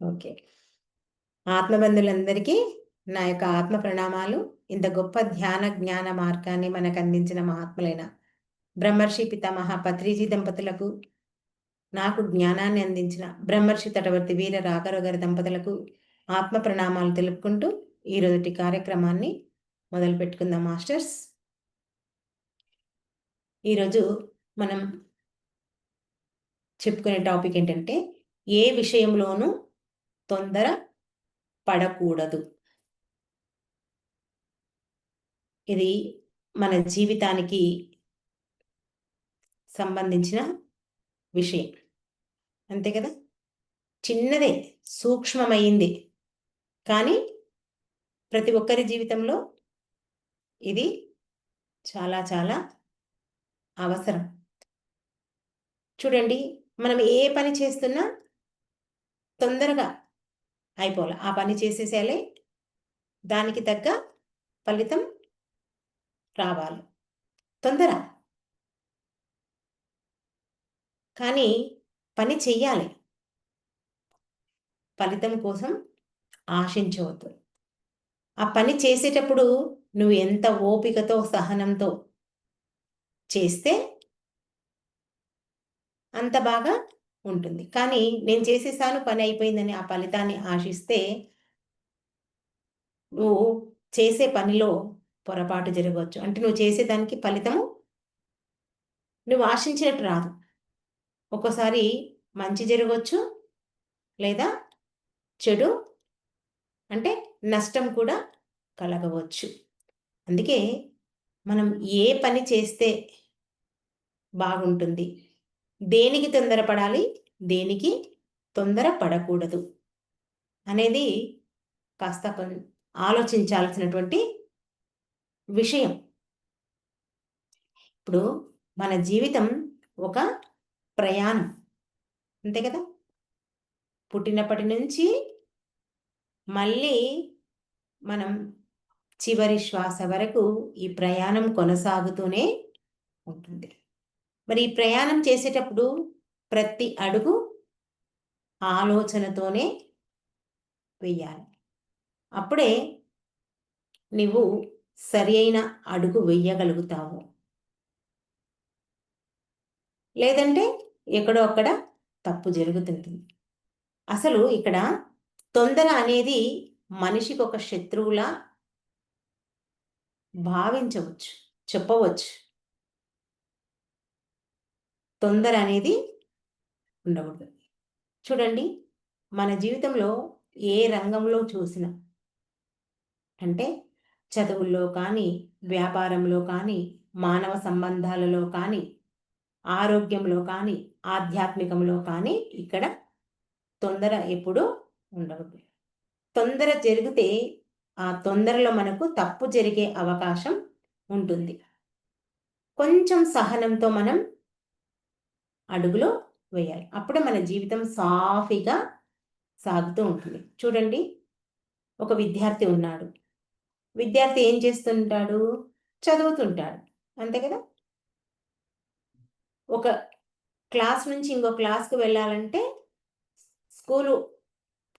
Okay. ఆత్మబంధులందరికీ నా యొక్క ఆత్మ ప్రణామాలు. ఇంత గొప్ప ధ్యాన జ్ఞాన మార్గాన్ని మనకు అందించిన మహాత్ములైన బ్రహ్మర్షి పితామహ పత్రిజీ దంపతులకు నాకు జ్ఞానాన్ని అందించిన బ్రహ్మర్షి తటవర్తి వీర రాఘవ గారి దంపతులకు ఆత్మ ప్రణామాలు తెలుపుకుంటూ ఈరోజుటి కార్యక్రమాన్ని మొదలు పెట్టుకుందాం మాస్టర్స్. ఈరోజు మనం చెప్పుకునే టాపిక్ ఏంటంటే ఏ విషయంలోనూ తొందర పడకూడదు. ఇది మన జీవితానికి సంబంధించిన విషయం. అంతే కదా? చిన్నదే సూక్ష్మమైంది. కానీ ప్రతి ఒక్కరి జీవితంలో ఇది చాలా చాలా అవసరం. చూడండి మనం ఏ పని చేస్తున్నా తొందరగా అయిపోవాలి. ఆ పని చేసేసేయాలి. దానికి తగ్గ ఫలితం రావాలి. తొందర. కానీ పని చెయ్యాలి. ఫలితం కోసం ఆశించవద్దు. ఆ పని చేసేటప్పుడు నువ్వు ఎంత ఓపికతో సహనంతో చేస్తే అంత బాగా ఉంటుంది. కానీ నేను చేసేసాను పని అయిపోయిందని ఆ ఫలితాన్ని ఆశిస్తే నువ్వు చేసే పనిలో పొరపాటు జరగవచ్చు. అంటే నువ్వు చేసేదానికి ఫలితము నువ్వు ఆశించినట్టు రాదు. ఒక్కోసారి మంచి జరగవచ్చు లేదా చెడు అంటే నష్టం కూడా కలగవచ్చు. అందుకే మనం ఏ పని చేస్తే బాగుంటుంది? దేనికి తొందరపడాలి? దేనికి తొందర పడకూడదు అనేది కాస్త ఆలోచించాల్సినటువంటి విషయం. ఇప్పుడు మన జీవితం ఒక ప్రయాణం. అంతే కదా? పుట్టినప్పటి నుంచి మళ్ళీ మనం చివరి శ్వాస వరకు ఈ ప్రయాణం కొనసాగుతూనే ఉంటుంది. మరి ఈ ప్రయాణం చేసేటప్పుడు ప్రతి అడుగు ఆలోచనతోనే వెయ్యాలి. అప్పుడే నువ్వు సరి అయిన అడుగు వెయ్యగలుగుతావు. లేదంటే ఎక్కడో అక్కడ తప్పు జరుగుతుంది. అసలు ఇక్కడ తొందర అనేది మనిషికి ఒక శత్రువులా భావించవచ్చు చెప్పవచ్చు. తొందర అనేది ఉండకూడదు. చూడండి మన జీవితంలో ఏ రంగంలో చూసినా అంటే చదువుల్లో కానీ వ్యాపారంలో కానీ మానవ సంబంధాలలో కానీ ఆరోగ్యంలో కానీ ఆధ్యాత్మికంలో కానీ ఇక్కడ తొందర ఎప్పుడూ ఉండకూడదు. తొందర జరిగితే ఆ తొందరలో మనకు తప్పు జరిగే అవకాశం ఉంటుంది. కొంచెం సహనంతో మనం అడుగులో వేయాలి. అప్పుడే మన జీవితం సాఫీగా సాగుతూ ఉంటుంది. చూడండి ఒక విద్యార్థి ఉన్నాడు. విద్యార్థి ఏం చేస్తుంటాడు? చదువుతుంటాడు. అంతే కదా? ఒక క్లాస్ నుంచి ఇంకో క్లాస్కి వెళ్ళాలంటే స్కూలు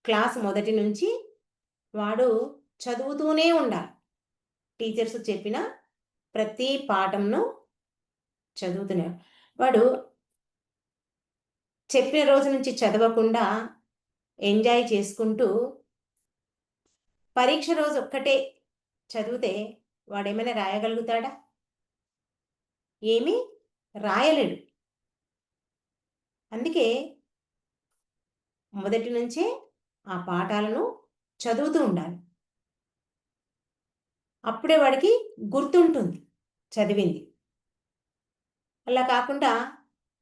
క్లాస్ మొదటి నుంచి వాడు చదువుతూనే ఉండాలి. టీచర్స్ చెప్పిన ప్రతి పాఠంను చదువుతున్నాడు వాడు చెప్పిన రోజు నుంచి చదవకుండా ఎంజాయ్ చేసుకుంటూ పరీక్ష రోజు ఒక్కటే చదివితే వాడేమైనా రాయగలుగుతాడా? ఏమీ రాయలేడు. అందుకే మొదటి నుంచే ఆ పాఠాలను చదువుతూ ఉండాలి. అప్పుడే వాడికి గుర్తుంటుంది చదివింది. అలా కాకుండా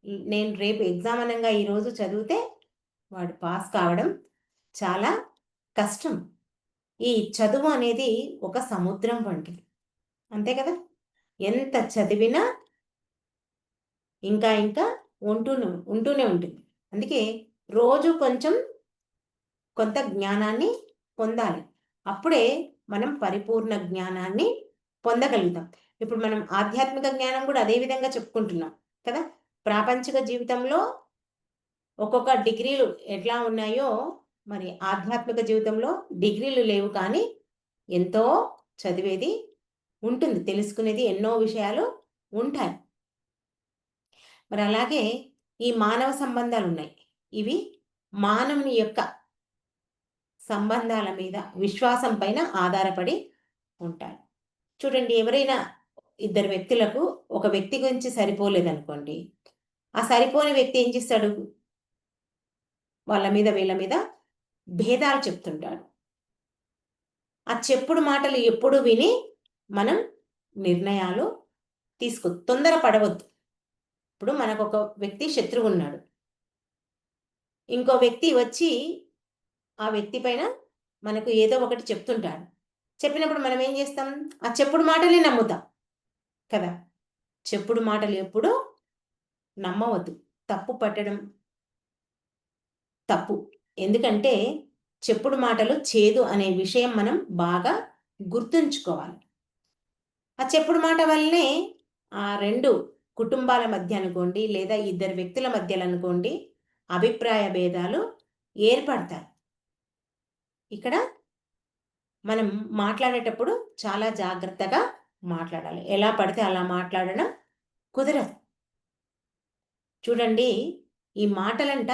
నేను రేపు ఎగ్జామ్ అనగా ఈరోజు చదివితే వాడు పాస్ కావడం చాలా కష్టం. ఈ చదువు అనేది ఒక సముద్రం వంటిది. అంతే కదా? ఎంత చదివినా ఇంకా ఇంకా ఉంటూనే ఉంటూనే ఉంటుంది. అందుకే రోజు కొంచెం కొంత జ్ఞానాన్ని పొందాలి. అప్పుడే మనం పరిపూర్ణ జ్ఞానాన్ని పొందగలుగుతాం. ఇప్పుడు మనం ఆధ్యాత్మిక జ్ఞానం కూడా అదే విధంగా చెప్పుకుంటున్నాం కదా? ప్రాపంచిక జీవితంలో ఒక్కొక్క డిగ్రీలు ఎట్లా ఉన్నాయో మరి ఆధ్యాత్మిక జీవితంలో డిగ్రీలు లేవు కానీ ఎంతో చదివేది ఉంటుంది తెలుసుకునేది ఎన్నో విషయాలు ఉంటాయి. మరి అలాగే ఈ మానవ సంబంధాలు ఉన్నాయి. ఇవి మానవుని యొక్క సంబంధాల మీద విశ్వాసం పైన ఆధారపడి ఉంటాయి. చూడండి ఎవరైనా ఇద్దరు వ్యక్తులకు ఒక వ్యక్తి గురించి సరిపోలేదనుకోండి ఆ సరిపోని వ్యక్తి ఏం చేస్తాడు? వాళ్ళ మీద వీళ్ళ మీద భేదాలు చెప్తుంటాడు. ఆ చెప్పుడు మాటలు ఎప్పుడు విని మనం నిర్ణయాలు తీసుకో తొందర పడవద్దు. ఇప్పుడు మనకు ఒక వ్యక్తి శత్రువు ఉన్నాడు. ఇంకో వ్యక్తి వచ్చి ఆ వ్యక్తి పైన మనకు ఏదో ఒకటి చెప్తుంటాడు. చెప్పినప్పుడు మనం ఏం చేస్తాం? ఆ చెప్పుడు మాటలే నమ్ముతాం. కదా? చెప్పుడు మాటలు ఎప్పుడు నమ్మవద్దు. తప్పు పట్టడం తప్పు. ఎందుకంటే చెప్పుడు మాటలు చేదు అనే విషయం మనం బాగా గుర్తుంచుకోవాలి. ఆ చెప్పుడు మాట వల్లనే ఆ రెండు కుటుంబాల మధ్య అనుకోండి లేదా ఇద్దరు వ్యక్తుల మధ్యలో అనుకోండి అభిప్రాయ భేదాలు ఏర్పడతాయి. ఇక్కడ మనం మాట్లాడేటప్పుడు చాలా జాగ్రత్తగా మాట్లాడాలి. ఎలా పడితే అలా మాట్లాడడం కుదరదు. చూడండి ఈ మాటలంట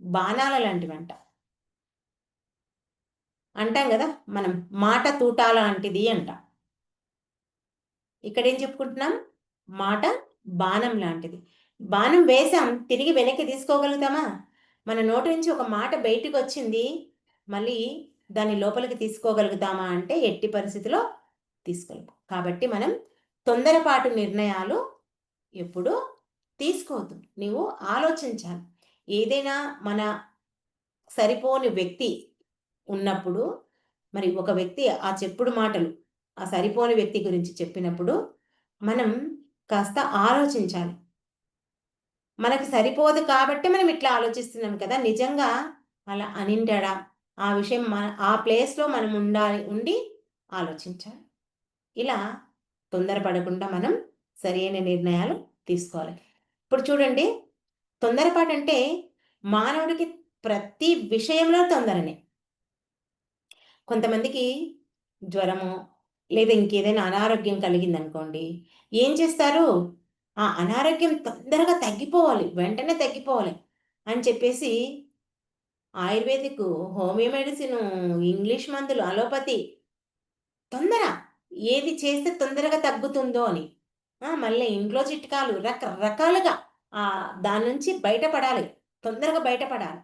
బాణాల లాంటివంట. అంటాం కదా మనం మాట తూటాల లాంటిది అంట. ఇక్కడ ఏం చెప్పుకుంటున్నాం? మాట బాణం లాంటిది. బాణం వేసాం తిరిగి వెనక్కి తీసుకోగలుగుతామా? మన నోటి నుంచి ఒక మాట బయటికి వచ్చింది మళ్ళీ దాన్ని లోపలికి తీసుకోగలుగుతామా అంటే ఎట్టి పరిస్థితిలో తీసుకోలేము కాబట్టి మనం తొందరపాటు నిర్ణయాలు ఎప్పుడూ తీసుకోవద్దు. నీవు ఆలోచించాలి. ఏదైనా మన సరిపోని వ్యక్తి ఉన్నప్పుడు మరి ఒక వ్యక్తి ఆ చెప్పుడు మాటలు ఆ సరిపోని వ్యక్తి గురించి చెప్పినప్పుడు మనం కాస్త ఆలోచించాలి. మనకి సరిపోదు కాబట్టి మనం ఇట్లా ఆలోచిస్తున్నాం కదా! నిజంగా అలా అనింటాడా? ఆ విషయం మన ఆ ప్లేస్లో మనం ఉండాలి ఉండి ఆలోచించాలి. ఇలా తొందరపడకుండా మనం సరైన నిర్ణయాలు తీసుకోవాలి. ఇప్పుడు చూడండి. తొందరపాటు అంటే మానవుడికి ప్రతి విషయంలో తొందరనే. కొంతమందికి జ్వరము లేదా ఇంకేదైనా అనారోగ్యం కలిగింది అనుకోండి ఏం చేస్తారు? ఆ అనారోగ్యం తొందరగా తగ్గిపోవాలి వెంటనే తగ్గిపోవాలి అని చెప్పేసి ఆయుర్వేదిక్ హోమియో మెడిసిన్ ఇంగ్లీష్ మందులు అలోపతి తొందర ఏది చేస్తే తొందరగా తగ్గుతుందో అని. మళ్ళీ ఇంట్లో చిట్కాలు రకరకాలుగా దాని నుంచి బయటపడాలి తొందరగా బయటపడాలి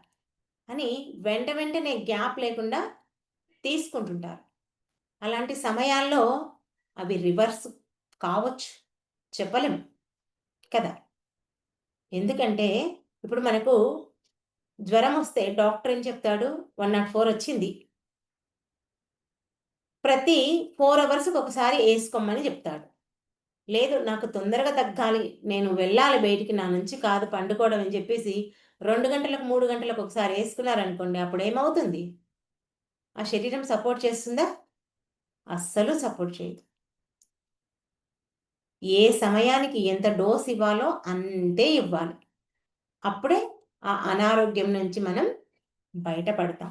అని వెంట వెంటనే గ్యాప్ లేకుండా తీసుకుంటుంటారు. అలాంటి సమయాల్లో అవి రివర్స్ కావచ్చు చెప్పలేం కదా. ఎందుకంటే ఇప్పుడు మనకు జ్వరం వస్తే డాక్టర్ ఏం చెప్తాడు? వన్ నాట్ ఫోర్ వచ్చింది. ప్రతి ఫోర్ అవర్స్కి ఒకసారి వేసుకోమని చెప్తాడు. లేదు నాకు తొందరగా తగ్గాలి నేను వెళ్ళాలి బయటికి నా నుంచి కాదు పండుకోవడం అని చెప్పేసి రెండు గంటలకు మూడు గంటలకు ఒకసారి వేసుకున్నారనుకోండి అప్పుడు ఏమవుతుంది? ఆ శరీరం సపోర్ట్ చేస్తుందా? అస్సలు సపోర్ట్ చేయదు. ఏ సమయానికి ఎంత డోస్ ఇవ్వాలో అంతే ఇవ్వాలి. అప్పుడే ఆ అనారోగ్యం నుంచి మనం బయటపడతాం.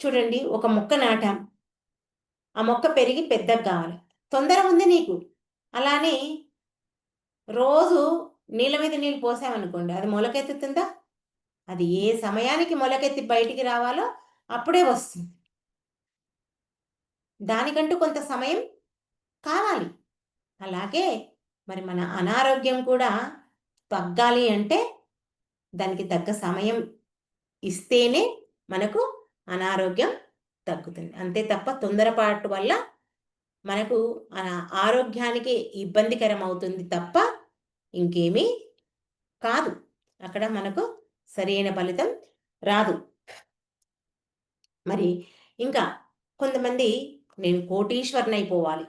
చూడండి ఒక మొక్క నాటాం. ఆ మొక్క పెరిగి పెద్దగా కావాలి. తొందర ఉంది నీకు. అలానే రోజు నీళ్ళ మీద నీళ్ళు పోసామనుకోండి అది మొలకెత్తుతుందా? అది ఏ సమయానికి మొలకెత్తి బయటికి రావాలో అప్పుడే వస్తుంది. దానికంటూ కొంత సమయం కావాలి. అలాగే మరి మన అనారోగ్యం కూడా తగ్గాలి అంటే దానికి తగ్గ సమయం ఇస్తేనే మనకు అనారోగ్యం తగ్గుతుంది. అంతే తప్ప తొందరపాటు వల్ల మనకు ఆరోగ్యానికి ఇబ్బందికరం అవుతుంది తప్ప ఇంకేమీ కాదు. అక్కడ మనకు సరైన ఫలితం రాదు. మరి ఇంకా కొంతమంది నేను కోటీశ్వరని అయిపోవాలి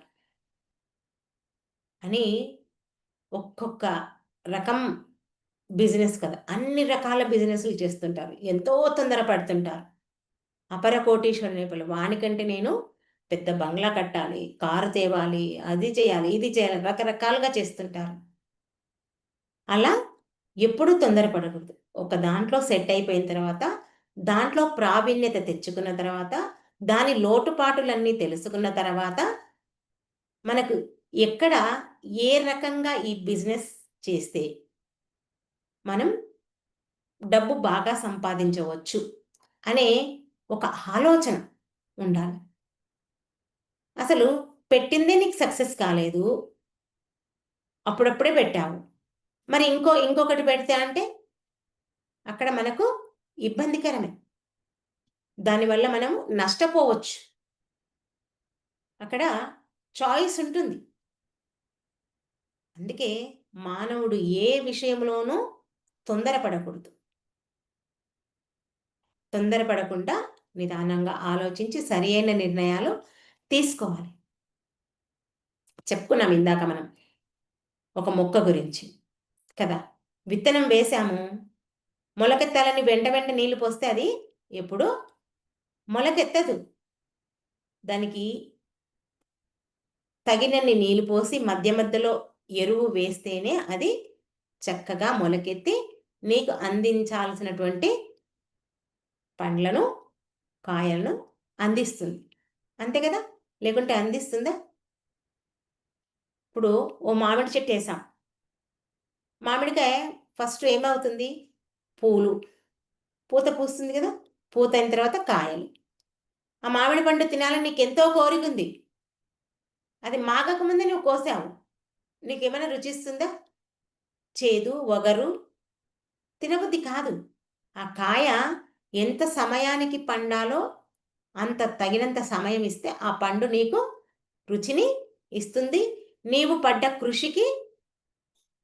అని ఒక్కొక్క రకం బిజినెస్ కదా. అన్ని రకాల బిజినెస్లు చేస్తుంటారు. ఎంతో తొందరపడుతుంటారు. అపర కోటీశ్వరుని వానికంటే నేను పెద్ద బంగ్లా కట్టాలి కారు తేవాలి అది చేయాలి ఇది చేయాలి రకరకాలుగా చేస్తుంటారు. అలా ఎప్పుడూ తొందరపడకూడదు. ఒక దాంట్లో సెట్ అయిపోయిన తర్వాత దాంట్లో ప్రావీణ్యత తెచ్చుకున్న తర్వాత దాని లోటుపాటులన్నీ తెలుసుకున్న తర్వాత మనకు ఎక్కడ ఏ రకంగా ఈ బిజినెస్ చేస్తే మనం డబ్బు బాగా సంపాదించవచ్చు అనే ఒక ఆలోచన ఉండాలి. అసలు పెట్టిందే నీకు సక్సెస్ కాలేదు. అప్పుడప్పుడే పెట్టావు. మరి ఇంకో ఇంకొకటి పెడితే అంటే? అక్కడ మనకు ఇబ్బందికరమే. దానివల్ల మనం నష్టపోవచ్చు. అక్కడ చాయిస్ ఉంటుంది. అందుకే మానవుడు ఏ విషయంలోనూ తొందరపడకూడదు. తొందరపడకుండా నిదానంగా ఆలోచించి సరి అయిన నిర్ణయాలు తీసుకోవాలి. చెప్పుకున్నాం ఇందాక మనం ఒక మొక్క గురించి కదా? విత్తనం వేసాము. మొలకెత్తాలని వెంట వెంట నీళ్ళు పోస్తే అది ఎప్పుడు మొలకెత్తదు. దానికి తగినన్ని నీళ్ళు పోసి మధ్య మధ్యలో ఎరువు వేస్తేనే అది చక్కగా మొలకెత్తి నీకు అందించాల్సినటువంటి పండ్లను కాయలను అందిస్తుంది. అంతే కదా? లేకుంటే అందిస్తుందా? ఇప్పుడు ఓ మామిడి చెట్టు వేసాం. మామిడికాయ ఫస్ట్ ఏమవుతుంది? పూలు. పూత పూస్తుంది కదా? పూత అయిన తర్వాత కాయలు. ఆ మామిడి పండు తినాలని నీకు ఎంతో కోరిక ఉంది. అది మాగకముందే నువ్వు కోసావు. నీకేమైనా రుచిస్తుందా? చేదు వగరు. తినబుద్ధి కాదు. ఆ కాయ ఎంత సమయానికి పండాలో అంత తగినంత సమయం ఇస్తే ఆ పండు నీకు రుచిని ఇస్తుంది. నీవు పడ్డ కృషికి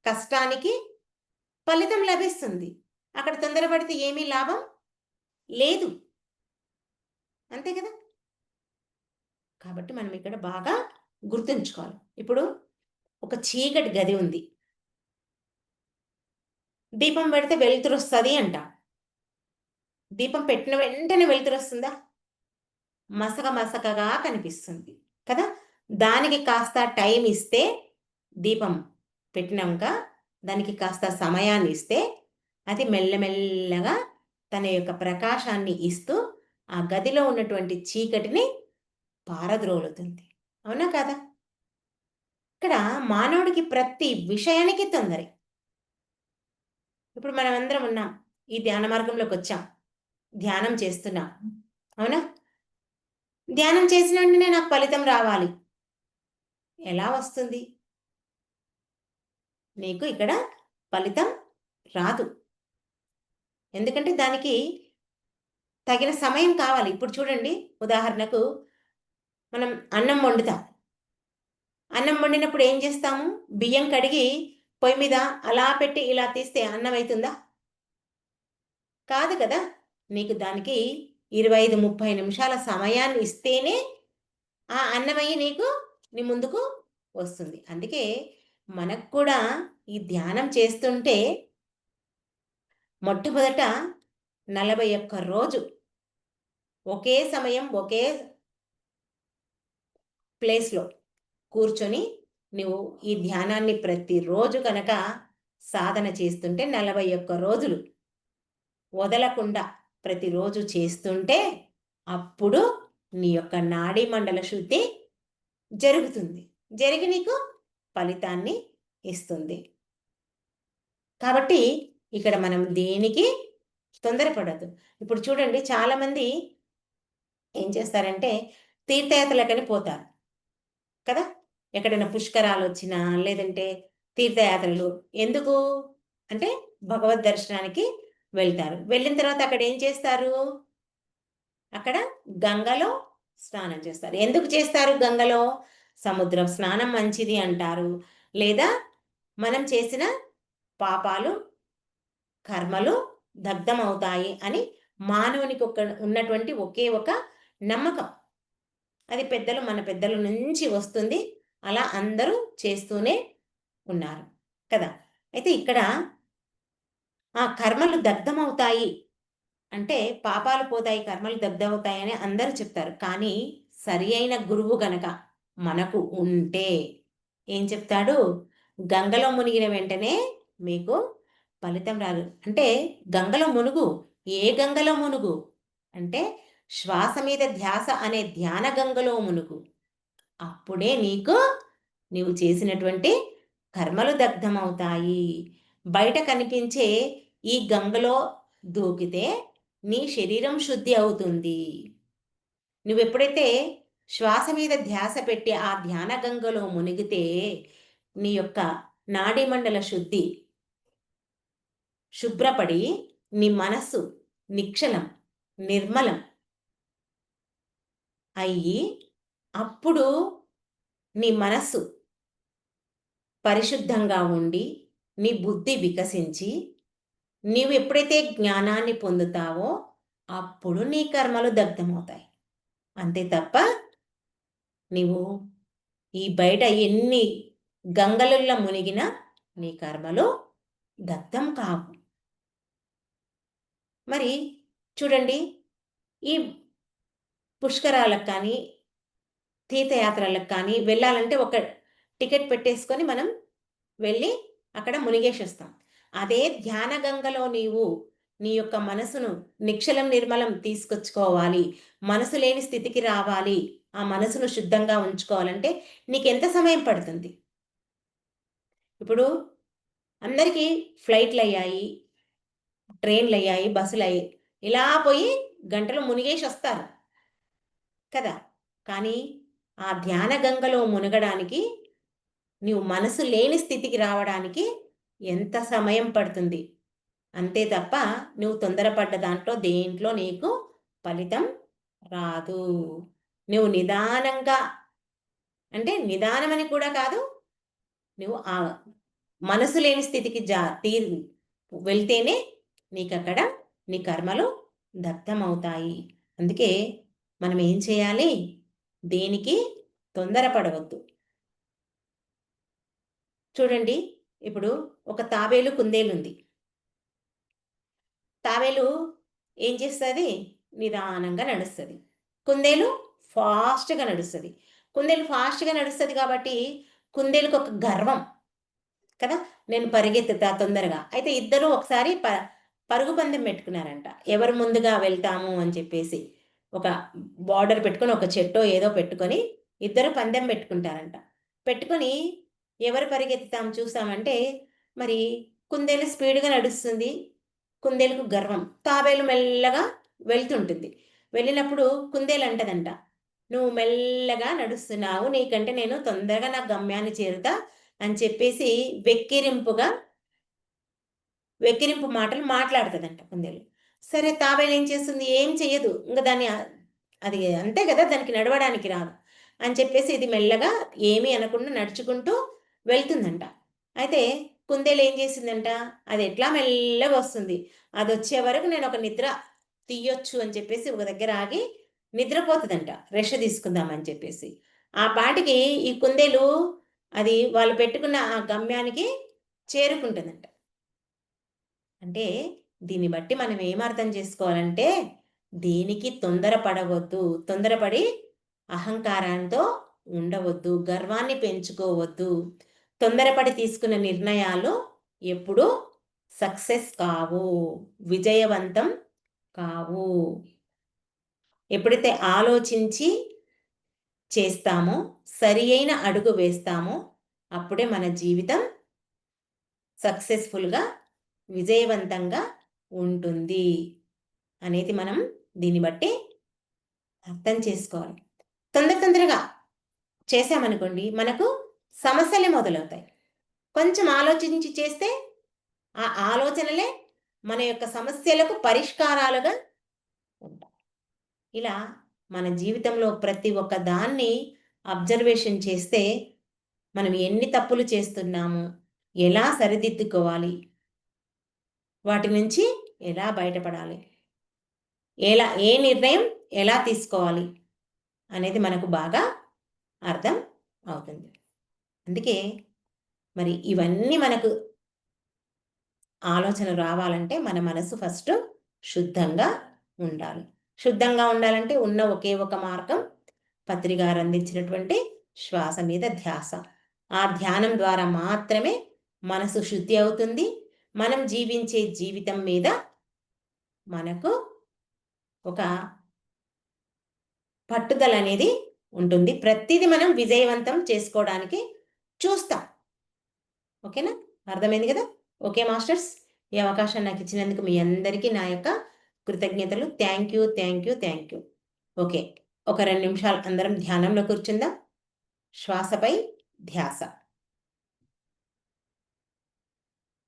కష్టానికి ఫలితం లభిస్తుంది. అక్కడ తొందరపడితే ఏమీ లాభం లేదు. అంతే కదా? కాబట్టి మనం ఇక్కడ బాగా గుర్తుంచుకోవాలి. ఇప్పుడు ఒక చీకటి గది ఉంది. దీపం పెడితే వెలుతురు వస్తుంది అంట. దీపం పెట్టిన వెంటనే వెలుతురు వస్తుందా? మసక మసకగా కనిపిస్తుంది. కదా? దానికి కాస్త టైం ఇస్తే దీపం పెట్టినాక దానికి కాస్త సమయాన్ని ఇస్తే అది మెల్లమెల్లగా తన యొక్క ప్రకాశాన్ని ఇస్తూ ఆ గదిలో ఉన్నటువంటి చీకటిని పారద్రోలుతుంది. అవునా కదా? ఇక్కడ మానవుడికి ప్రతి విషయానికి తొందరి. ఇప్పుడు మనం అందరం ఉన్నాం. ఈ ధ్యాన మార్గంలోకి వచ్చాం. ధ్యానం చేస్తున్నాం. అవునా? ధ్యానం చేసిన వెంటనే నాకు ఫలితం రావాలి. ఎలా వస్తుంది? నీకు ఇక్కడ ఫలితం రాదు. ఎందుకంటే దానికి తగిన సమయం కావాలి. ఇప్పుడు చూడండి ఉదాహరణకు మనం అన్నం వండుతాం. అన్నం వండినప్పుడు ఏం చేస్తాము? బియ్యం కడిగి పొయ్యి మీద అలా పెట్టి ఇలా తీస్తే అన్నం అవుతుందా కాదు కదా. నీకు దానికి ఇరవై ఐదు ముప్పై నిమిషాల సమయాన్ని ఇస్తేనే ఆ అన్నమయ్యి నీకు నీ ముందుకు వస్తుంది. అందుకే మనకు కూడా ఈ ధ్యానం చేస్తుంటే మొట్టమొదట నలభై ఒక్క రోజు ఒకే సమయం ఒకే ప్లేస్లో కూర్చొని నువ్వు ఈ ధ్యానాన్ని ప్రతిరోజు కనుక సాధన చేస్తుంటే నలభై ఒక్క రోజులు వదలకుండా ప్రతిరోజు చేస్తుంటే అప్పుడు నీ యొక్క నాడీ మండల శుద్ధి జరుగుతుంది. జరిగి నీకు ఫలితాన్ని ఇస్తుంది. కాబట్టి ఇక్కడ మనం దేనికి తొందరపడద్దు. ఇప్పుడు చూడండి చాలామంది ఏం చేస్తారంటే తీర్థయాత్రలకని పోతారు కదా? ఎక్కడైనా పుష్కరాలు వచ్చినా లేదంటే తీర్థయాత్రలు ఎందుకు? అంటే భగవద్ దర్శనానికి వెళ్తారు. వెళ్ళిన తర్వాత అక్కడ ఏం చేస్తారు? అక్కడ గంగలో స్నానం చేస్తారు. ఎందుకు చేస్తారు గంగలో? సముద్రం స్నానం మంచిది అంటారు. లేదా మనం చేసిన పాపాలు కర్మలు దగ్ధమవుతాయి అని మానవునికి ఒక ఉన్నటువంటి ఒకే ఒక నమ్మకం. అది పెద్దలు మన పెద్దల నుంచి వస్తుంది. అలా అందరూ చేస్తూనే ఉన్నారు. కదా? అయితే ఇక్కడ ఆ కర్మలు దగ్ధమవుతాయి. అంటే పాపాలు పోతాయి కర్మలు దగ్ధమవుతాయి అని అందరూ చెప్తారు. కానీ సరి అయిన గురువు గనక మనకు ఉంటే ఏం చెప్తాడు? గంగలో మునిగిన వెంటనే మీకు ఫలితం రాదు. అంటే గంగలో మునుగు. ఏ గంగలో మునుగు? అంటే శ్వాస మీద ధ్యాస అనే ధ్యాన గంగలో మునుగు. అప్పుడే నీకు నీవు చేసినటువంటి కర్మలు దగ్ధమవుతాయి. బయట కనిపించే ఈ గంగలో దూకితే నీ శరీరం శుద్ధి అవుతుంది. నువ్వు ఎప్పుడైతే శ్వాస మీద ధ్యాస పెట్టి ఆ ధ్యాన గంగలో మునిగితే నీ యొక్క నాడీమండల శుద్ధి శుభ్రపడి నీ మనస్సు నిక్షలం నిర్మలం అయ్యి అప్పుడు నీ మనస్సు పరిశుద్ధంగా ఉండి నీ బుద్ధి వికసించి నీవు ఎప్పుడైతే జ్ఞానాన్ని పొందుతావో అప్పుడు నీ కర్మలు దగ్ధమవుతాయి. అంతే తప్ప నీవు ఈ బయట ఎన్ని గంగలుల్లో మునిగినా నీ కర్మలు దగ్ధం కావు. మరి చూడండి ఈ పుష్కరాలకు కానీ తీర్థయాత్రలకు కానీ వెళ్ళాలంటే ఒక టికెట్ పెట్టేసుకొని మనం వెళ్ళి అక్కడ మునిగేసి వస్తాం అదే ధ్యాన గంగలో నీవు నీ యొక్క మనసును నిక్షలం నిర్మలం తీసుకొచ్చుకోవాలి. మనసు లేని స్థితికి రావాలి. ఆ మనసును శుద్ధంగా ఉంచుకోవాలంటే నీకు ఎంత సమయం పడుతుంది? ఇప్పుడు అందరికీ ఫ్లైట్లు అయ్యాయి ట్రైన్లు అయ్యాయి బస్సులు అయ్యాయి ఇలా పోయి గంటలు మునిగేసి వస్తారు కదా. కానీ ఆ ధ్యాన గంగలో మునగడానికి నీవు మనసు లేని స్థితికి రావడానికి ఎంత సమయం పడుతుంది? అంతే తప్ప నువ్వు తొందరపడ్డ దాంట్లో దేంట్లో నీకు ఫలితం రాదు. నువ్వు నిదానంగా అంటే నిదానమని కూడా కాదు నువ్వు ఆ మనసు లేని స్థితికి జా తీ వెళ్తేనే నీకు అక్కడ నీ కర్మలు దగ్ధమవుతాయి. అందుకే మనం ఏం చేయాలి? దేనికి తొందరపడవద్దు. చూడండి ఇప్పుడు ఒక తాబేలు కుందేలు ఉంది తాబేలు ఏం చేస్తుంది? నిదానంగా నడుస్తుంది. కుందేలు ఫాస్ట్గా నడుస్తుంది. కుందేలు ఫాస్ట్గా నడుస్తుంది కాబట్టి కుందేలుకు ఒక గర్వం కదా? నేను పరిగెత్తుతా తొందరగా. అయితే ఇద్దరు ఒకసారి ప పరుగు పందెం పెట్టుకున్నారంట. ఎవరు ముందుగా వెళ్తాము అని చెప్పేసి ఒక బార్డర్ పెట్టుకొని ఒక చెట్టో ఏదో పెట్టుకొని ఇద్దరు పందెం పెట్టుకుంటారంట. పెట్టుకొని ఎవరు పరిగెత్తుతాం చూసామంటే మరి కుందేలు స్పీడ్గా నడుస్తుంది. కుందేలుకు గర్వం. తాబేలు మెల్లగా వెళ్తుంటుంది. వెళ్ళినప్పుడు కుందేలు అంటదంట నువ్వు మెల్లగా నడుస్తున్నావు నీకంటే నేను తొందరగా నా గమ్యాన్ని చేరుతా అని చెప్పేసి వెక్కిరింపుగా వెక్కిరింపు మాటలు మాట్లాడుతుందంట కుందేలు. సరే తాబేలు ఏం చేస్తుంది? ఏం చెయ్యదు. ఇంకా దాన్ని అది అంతే కదా దానికి నడవడానికి రాదు అని చెప్పేసి ఇది మెల్లగా ఏమీ అనకుండా నడుచుకుంటూ వెళ్తుందంట. అయితే కుందేలు ఏం చేసిందంట? అది ఎట్లా మెల్లగా వస్తుంది? అది వచ్చే వరకు నేను ఒక నిద్ర తీయొచ్చు అని చెప్పేసి ఒక దగ్గర ఆగి నిద్రపోతుందంట. రెష తీసుకుందామని చెప్పేసి. ఆ పాటికి ఈ కుందేలు అది వాళ్ళు పెట్టుకున్న ఆ గమ్యానికి చేరుకుంటుందంట. అంటే దీన్ని బట్టి మనం ఏం అర్థం చేసుకోవాలంటే దేనికి తొందరపడవద్దు. తొందరపడి అహంకారంతో ఉండవద్దు. గర్వాన్ని పెంచుకోవద్దు. తొందరపడి తీసుకున్న నిర్ణయాలు ఎప్పుడు సక్సెస్ కావు విజయవంతం కావు. ఎప్పుడైతే ఆలోచించి చేస్తామో సరి అయిన అడుగు వేస్తామో అప్పుడే మన జీవితం సక్సెస్ఫుల్గా విజయవంతంగా ఉంటుంది అనేది మనం దీన్ని బట్టి అర్థం చేసుకోవాలి. తొందర తొందరగా చేసామనుకోండి మనకు సమస్యలే మొదలవుతాయి. కొంచెం ఆలోచించి చేస్తే ఆ ఆలోచనలే మన యొక్క సమస్యలకు పరిష్కారాలుగా ఉంటాయి. ఇలా మన జీవితంలో ప్రతి ఒక్క దాన్ని అబ్జర్వేషన్ చేస్తే మనం ఎన్ని తప్పులు చేస్తున్నాము ఎలా సరిదిద్దుకోవాలి వాటి నుంచి ఎలా బయటపడాలి ఎలా ఏ నిర్ణయం ఎలా తీసుకోవాలి అనేది మనకు బాగా అర్థం అవుతుంది. అందుకే మరి ఇవన్నీ మనకు ఆలోచన రావాలంటే మన మనసు ఫస్ట్ శుద్ధంగా ఉండాలి. శుద్ధంగా ఉండాలంటే ఉన్న ఒకే ఒక మార్గం పత్రికారు అందించినటువంటి శ్వాస మీద ధ్యాస. ఆ ధ్యానం ద్వారా మాత్రమే మనసు శుద్ధి అవుతుంది. మనం జీవించే జీవితం మీద మనకు ఒక పట్టుదల అనేది ఉంటుంది. ప్రతిదీ మనం విజయవంతం చేసుకోవడానికి చూస్తా. ఓకేనా? అర్థమైంది కదా? ఓకే మాస్టర్స్ ఈ అవకాశం నాకు ఇచ్చినందుకు మీ అందరికీ నా యొక్క కృతజ్ఞతలు. Thank you thank you thank you. Okay ఒక రెండు నిమిషాలు అందరం ధ్యానంలో కూర్చుందాం. శ్వాసపై ధ్యాస.